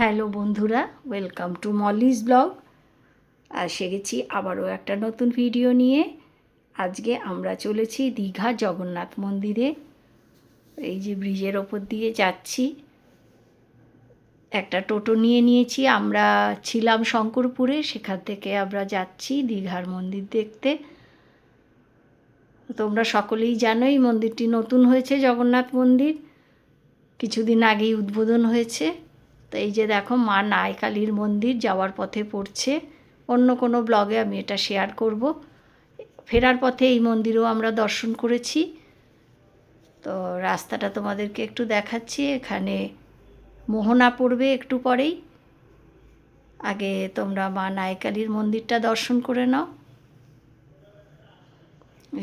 Hello বন্ধুরা welcome to Molly's blog এসে গেছি আবারও একটা নতুন ভিডিও নিয়ে। আজকে আমরা চলেছি দীঘা জগন্নাথ মন্দিরে। এই যে ব্রিজের ওপর দিয়ে যাচ্ছি। একটা টোটো নিয়ে নিয়েছি, আমরা ছিলাম শঙ্করপুরে, সেখান থেকে আমরা যাচ্ছি দীঘার মন্দির দেখতে। তোমরা সকলেই জানো এই মন্দিরটি নতুন হয়েছে জগন্নাথ মন্দির। কিছুদিন আগেই উদ্বোধন হয়েছে। তো এই যে দেখো মা নায়কালীর মন্দির যাওয়ার পথে পড়ছে। অন্য কোনো ব্লগে আমি এটা শেয়ার করব। ফেরার পথে এই মন্দিরও আমরা দর্শন করেছি। তো রাস্তাটা তোমাদেরকে একটু দেখাচ্ছি, এখানে মোহনা পড়বে একটু পরেই। আগে তোমরা মা নায়কালীর মন্দিরটা দর্শন করে নাও।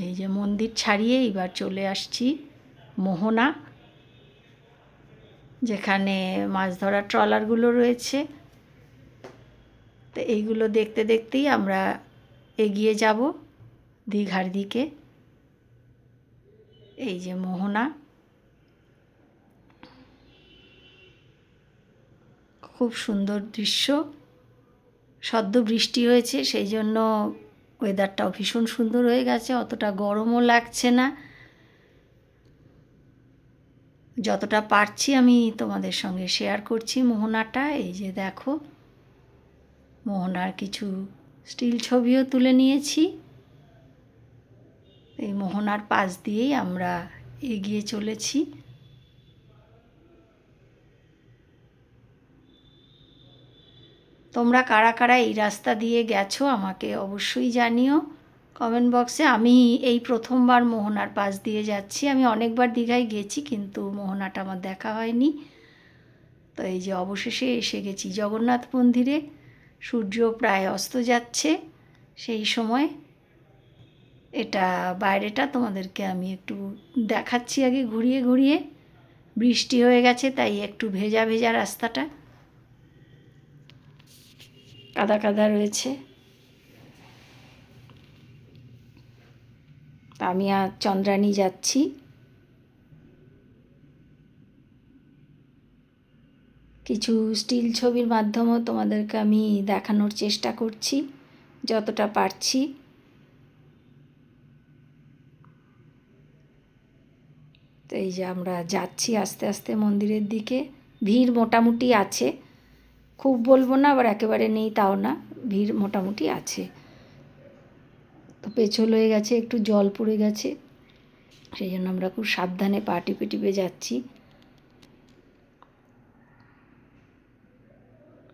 এই যে মন্দির ছাড়িয়ে এবার চলে আসছি মোহনা। যেখানে মাছ ধরার ট্রলারগুলো রয়েছে। তো এইগুলো দেখতে দেখতেই আমরা এগিয়ে যাব দীঘার দিকে। এই যে মোহনা। খুব সুন্দর দৃশ্য। সদ্য বৃষ্টি হয়েছে, সেই জন্য ওয়েদারটাও ভীষণ সুন্দর হয়ে গেছে, অতটা গরমও লাগছে না। যতটা পারছি আমি তোমাদের সঙ্গে শেয়ার করছি মোহনাটা। এই যে দেখো, মোহনার কিছু স্টিল ছবিও তুলে নিয়েছি। এই মোহনার পাশ দিয়েই আমরা এগিয়ে চলেছি। তোমরা কারা কারা এই রাস্তা দিয়ে গেছো আমাকে অবশ্যই জানিও। কমেন্ট বক্সে, আমি এই প্রথমবার মোহনার পাশ দিয়ে যাচ্ছি। আমি অনেকবার দীঘায় গেছি, কিন্তু মোহনাটা আমার দেখা হয়নি। তো এই যে অবশেষে এসে গেছি জগন্নাথ মন্দিরে। সূর্য প্রায় অস্ত যাচ্ছে সেই সময়। এটা বাইরেটা তোমাদেরকে আমি একটু দেখাচ্ছি আগে, ঘুরিয়ে ঘুরিয়ে। বৃষ্টি হয়ে গেছে, তাই একটু ভেজা ভেজা রাস্তাটা। কাদা কাদা রয়েছে। আমি আর চন্দ্রানী যাচ্ছি। কিছু স্টিল ছবির মাধ্যমেও তোমাদেরকে আমি দেখানোর চেষ্টা করছি, যতটা পারছি। তো এই যে আমরা যাচ্ছি আস্তে আস্তে মন্দিরের দিকে। ভিড় মোটামুটি আছে, খুব বলব না, আবার একেবারে নেই তাও না, ভিড় মোটামুটি আছে। তো পেছল হয়ে গেছে, একটু জল পড়ে গেছে। সেই জন্য আমরা খুব সাবধানে পা টিপে টিপে যাচ্ছি।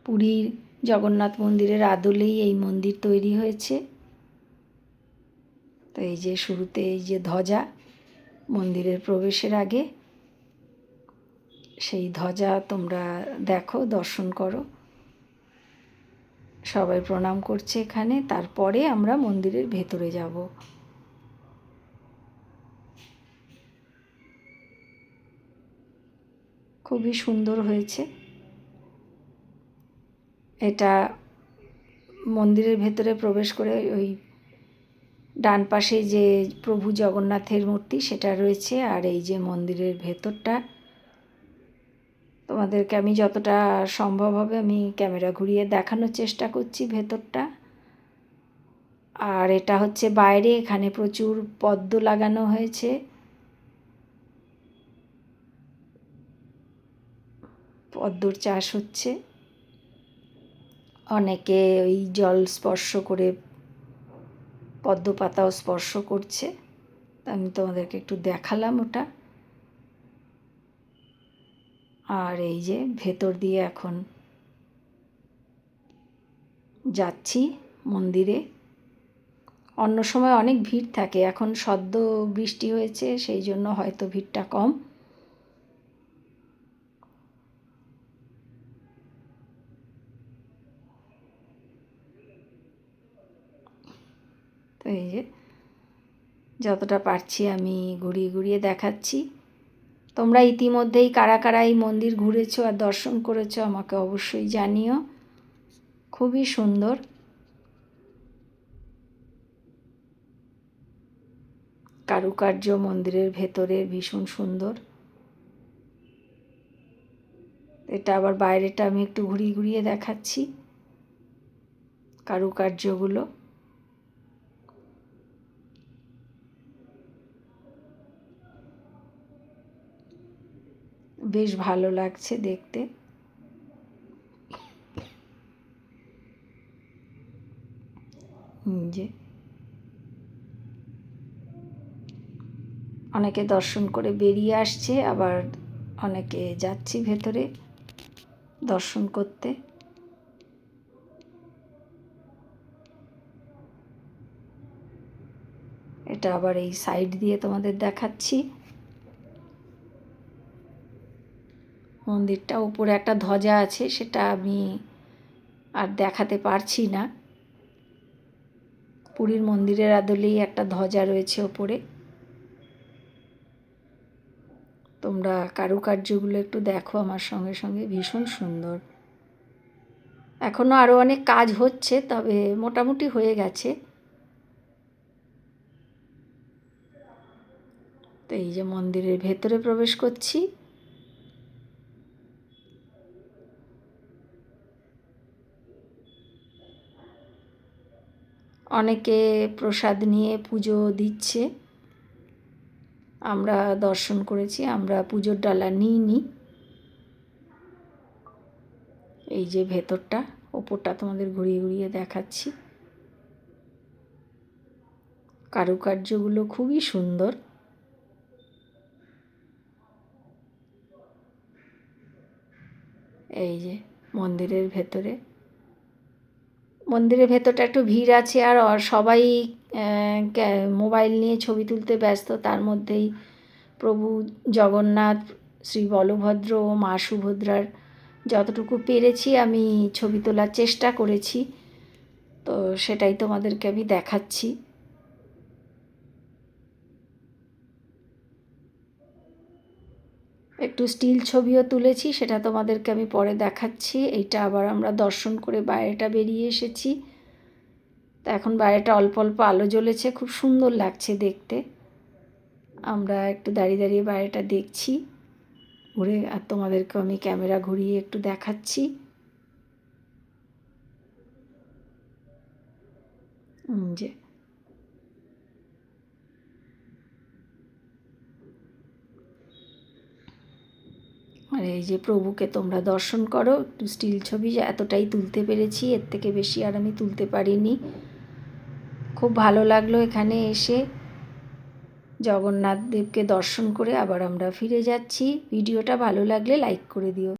পুরীর জগন্নাথ মন্দিরের আদলেই এই মন্দির তৈরি হয়েছে। তো এই যে শুরুতে এই যে ধ্বজা, মন্দিরের প্রবেশের আগে। সেই ধ্বজা তোমরা দেখো, দর্শন করো। সবাই প্রণাম করছে এখানে, তারপরে আমরা মন্দিরের ভেতরে যাব। খুবই সুন্দর হয়েছে। এটা মন্দিরের ভেতরে প্রবেশ করে ওই ডান পাশে যে প্রভু জগন্নাথের মূর্তি, সেটা রয়েছে, আর এই যে মন্দিরের ভেতরটা তোমাদেরকে আমি যতটা সম্ভব হবে আমি ক্যামেরা ঘুরিয়ে দেখানোর চেষ্টা করছি ভেতরটা। আর এটা হচ্ছে বাইরে, এখানে প্রচুর পদ্ম লাগানো হয়েছে। পদ্মর চাষ হচ্ছে। অনেকে ওই জল স্পর্শ করে পদ্ম পাতাও স্পর্শ করছে। আমি তোমাদেরকে একটু দেখালাম ওটা। আর এই যে ভেতর দিয়ে এখন যাচ্ছি মন্দিরে। অন্য সময় অনেক ভিড় থাকে, এখন সদ্য বৃষ্টি হয়েছে, সেই জন্য হয়তো ভিড়টা কম। তো এই যে যতটা পারছি আমি ঘুরিয়ে ঘুরিয়ে দেখাচ্ছি। তোমরা ইতিমধ্যেই কারা কারা এই মন্দির ঘুরেছো আর দর্শন করেছ আমাকে অবশ্যই জানিও। খুবই সুন্দর। কারুকার্য মন্দিরের ভেতরে ভীষণ সুন্দর। এটা আবার বাইরেটা আমি একটু ঘুরিয়ে ঘুরিয়ে দেখাচ্ছি। কারুকার্যগুলো। বেশ ভালো লাগছে দেখতে। যে। অনেকে দর্শন করে বেরিয়ে আসছে, আবার অনেকে যাচ্ছি ভেতরে দর্শন করতে। এটা আবার এই সাইড দিয়ে তোমাদের দেখাচ্ছি। মন্দিরটা, উপরে একটা ধ্বজা আছে, সেটা আমি আর দেখাতে পারছি না। পুরীর মন্দিরের আদলেই একটা ধ্বজা রয়েছে ওপরে। তোমরা কারুকার্যগুলো একটু দেখো আমার সঙ্গে সঙ্গে, ভীষণ সুন্দর। এখনও আরও অনেক কাজ হচ্ছে, তবে মোটামুটি হয়ে গেছে। তো এই যে মন্দিরের ভেতরে প্রবেশ করছি। অনেকে প্রসাদ নিয়ে পুজো দিচ্ছে। আমরা দর্শন করেছি, আমরা পুজোর ডালা নিইনি। এই যে ভেতরটা, ওপরটা তোমাদের ঘুরিয়ে ঘুরিয়ে দেখাচ্ছি। কারুকার্যগুলো খুবই সুন্দর। এই যে মন্দিরের ভেতরে মন্দিরের ভেতরটা একটু ভিড় আছে আর সবাই মোবাইল নিয়ে ছবি তুলতে ব্যস্ত। তার মধ্যেই প্রভু জগন্নাথ, শ্রী বলভদ্র, মা সুভদ্রার যতটুকু পেরেছি আমি ছবি তোলার চেষ্টা করেছি। তো সেটাই তোমাদেরকে আমি দেখাচ্ছি। একটু স্টিল ছবিও তুলেছি, সেটা তোমাদেরকে আমি পরে দেখাচ্ছি। এইটা আবার আমরা দর্শন করে বাইরেটা বেরিয়ে এসেছি। তা এখন বাইরেটা অল্প অল্প আলো জ্বলেছে, খুব সুন্দর লাগছে দেখতে। আমরা একটু দাঁড়িয়ে দাঁড়িয়ে বাইরেটা দেখছি। ঘুরে আর তোমাদেরকে আমি ক্যামেরা ঘুরিয়ে একটু দেখাচ্ছি। যে আর এই যে প্রভুকে তোমরা দর্শন করো একটু স্টিল ছবি এতটাই তুলতে পেরেছি, এর থেকে বেশি আর আমি তুলতে পারিনি। খুব ভালো লাগল এখানে এসে। জগন্নাথ দেবকে দর্শন করে আবার আমরা ফিরে যাচ্ছি। ভিডিওটা ভালো লাগলে লাইক করে দিও।